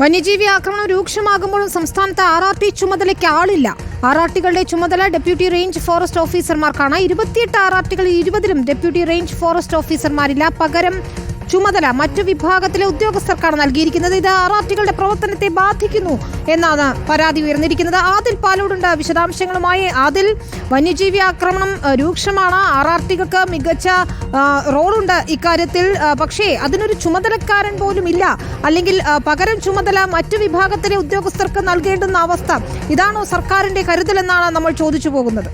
വന്യജീവി ആക്രമണം രൂക്ഷമാകുമ്പോഴും സംസ്ഥാനത്ത് ആർ ആർ ടി ചുമതലയ്ക്ക് ആളില്ല. ആർ ആർ ടികളുടെ ചുമതല ഡെപ്യൂട്ടി റേഞ്ച് ഫോറസ്റ്റ് ഓഫീസർമാർക്കാണ്. ഇരുപത്തിയെട്ട് ആർ ആർ ടികളിൽ ഇരുപതിലും ഡെപ്യൂട്ടി റേഞ്ച് ഫോറസ്റ്റ് ഓഫീസർമാരില്ല. പകരം ചുമതല മറ്റു വിഭാഗത്തിലെ ഉദ്യോഗസ്ഥർക്കാണ് നൽകിയിരിക്കുന്നത്. ഇത് ആർ പ്രവർത്തനത്തെ ബാധിക്കുന്നു എന്നാണ് പരാതി ഉയർന്നിരിക്കുന്നത്. ആദിൽ പാലോടുണ്ട്. വിശദാംശങ്ങളുമായി ആദിൽ. വന്യജീവി ആക്രമണം രൂക്ഷമാണ്. ആർ മികച്ച റോളുണ്ട് ഇക്കാര്യത്തിൽ. പക്ഷേ അതിനൊരു ചുമതലക്കാരൻ പോലും ഇല്ല. അല്ലെങ്കിൽ പകരം ചുമതല മറ്റു വിഭാഗത്തിലെ ഉദ്യോഗസ്ഥർക്ക് നൽകേണ്ടുന്ന അവസ്ഥ. ഇതാണോ സർക്കാരിന്റെ കരുതലെന്നാണ് നമ്മൾ ചോദിച്ചു പോകുന്നത്.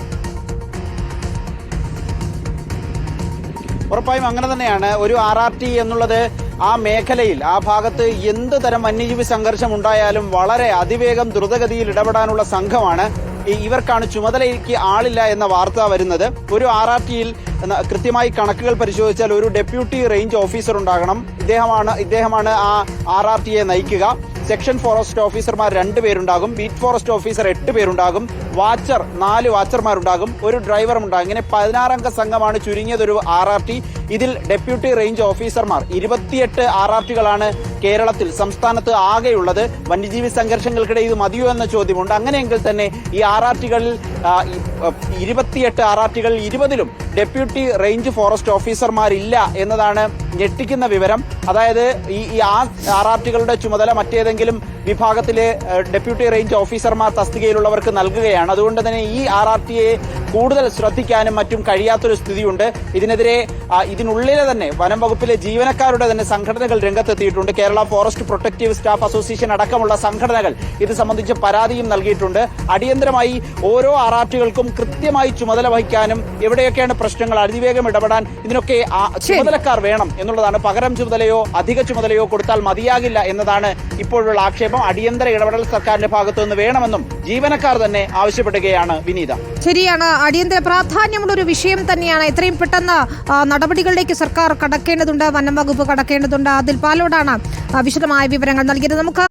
ഉറപ്പായും അങ്ങനെ തന്നെയാണ്. ഒരു ആർ ആർ ടി എന്നുള്ളത് ആ മേഖലയിൽ ആ ഭാഗത്ത് എന്ത് തരം വന്യജീവി സംഘർഷം ഉണ്ടായാലും വളരെ അതിവേഗം ദ്രുതഗതിയിൽ ഇടപെടാനുള്ള സംഘമാണ്. ഇവർക്കാണ് ചുമതലയ്ക്ക് ആളില്ല എന്ന വാർത്ത വരുന്നത്. ഒരു ആർ ആർ ടിയിൽ കൃത്യമായി കണക്കുകൾ പരിശോധിച്ചാൽ ഒരു ഡെപ്യൂട്ടി റേഞ്ച് ഓഫീസർ ഉണ്ടാകണം. ഇദ്ദേഹമാണ് ഇദ്ദേഹമാണ് ആ ആർ ആർ ടിയെ നയിക്കുക. സെക്ഷൻ ഫോറസ്റ്റ് ഓഫീസർമാർ രണ്ട് പേരുണ്ടാകും ബീറ്റ് ഫോറസ്റ്റ് ഓഫീസർ എട്ട് പേരുണ്ടാകും വാച്ചർ നാല് വാച്ചർമാരുണ്ടാകും ഒരു ഡ്രൈവറും ഉണ്ടാകും. ഇങ്ങനെ പതിനാറംഗ സംഘമാണ് ചുരുങ്ങിയതൊരു ആർ ആർ ടി. ഇതിൽ ഡെപ്യൂട്ടി റേഞ്ച് ഓഫീസർമാർ ഇരുപത്തിയെട്ട് ആർ ആർ ടികളാണ് കേരളത്തിൽ സംസ്ഥാനത്ത് ആകെയുള്ളത്. വന്യജീവി സംഘർഷങ്ങൾക്കിടെ ഇത് മതിയോ എന്ന ചോദ്യമുണ്ട്. അങ്ങനെയെങ്കിൽ തന്നെ ഈ ആർ ആർ ടികളിൽ ഇരുപത്തിയെട്ട് ആർ ഇരുപതിലും ഡെപ്യൂട്ടി റേഞ്ച് ഫോറസ്റ്റ് ഓഫീസർമാരില്ല എന്നതാണ് ഞെട്ടിക്കുന്ന വിവരം. അതായത് ഈ ഈ ചുമതല മറ്റേതെങ്കിലും വിഭാഗത്തിലെ ഡെപ്യൂട്ടി റേഞ്ച് ഓഫീസർമാർ തസ്തികയിലുള്ളവർക്ക് നൽകുകയാണ്. അതുകൊണ്ട് തന്നെ ഈ ആർ ആർ കൂടുതൽ ശ്രദ്ധിക്കാനും മറ്റും കഴിയാത്തൊരു സ്ഥിതിയുണ്ട്. ഇതിനെതിരെ ഇതിനുള്ളിലെ തന്നെ വനം വകുപ്പിലെ ജീവനക്കാരുടെ തന്നെ സംഘടനകൾ രംഗത്തെത്തിയിട്ടുണ്ട്. Kerala forest protective staff association അടക്കമുള്ള സംഘടനകൾ ഇത് സംബന്ധിച്ച് പരാതിയും നൽകിയിട്ടുണ്ട്. അടിയന്തരമായി ഓരോ ആർ കൃത്യമായി ചുമതല വഹിക്കാനും എവിടെയൊക്കെയാണ് പ്രശ്നങ്ങൾ അതിവേഗം ഇടപെടാൻ ഇതിനൊക്കെ ചുമതലക്കാർ വേണം എന്നുള്ളതാണ്. പകരം ചുമതലയോ അധിക ചുമതലയോ കൊടുത്താൽ മതിയാകില്ല എന്നതാണ് ഇപ്പോഴുള്ള ആക്ഷേപം. അടിയന്തര ഇടപെടൽ സർക്കാരിന്റെ ഭാഗത്തുനിന്ന് വേണമെന്നും ജീവനക്കാർ തന്നെ ആവശ്യപ്പെടുകയാണ് വിനീത. ശരിയാണ്. അടിയന്തര പ്രാധാന്യമുള്ള ഒരു വിഷയം തന്നെയാണ്. എത്രയും പെട്ടെന്ന് നടപടികളിലേക്ക് സർക്കാർ കടക്കേണ്ടതുണ്ട് വനം വകുപ്പ് കടക്കേണ്ടതുണ്ട്. അതിൽ പാലോടാണ് വിശദമായ വിവരങ്ങൾ നൽകിയത്. നമുക്ക്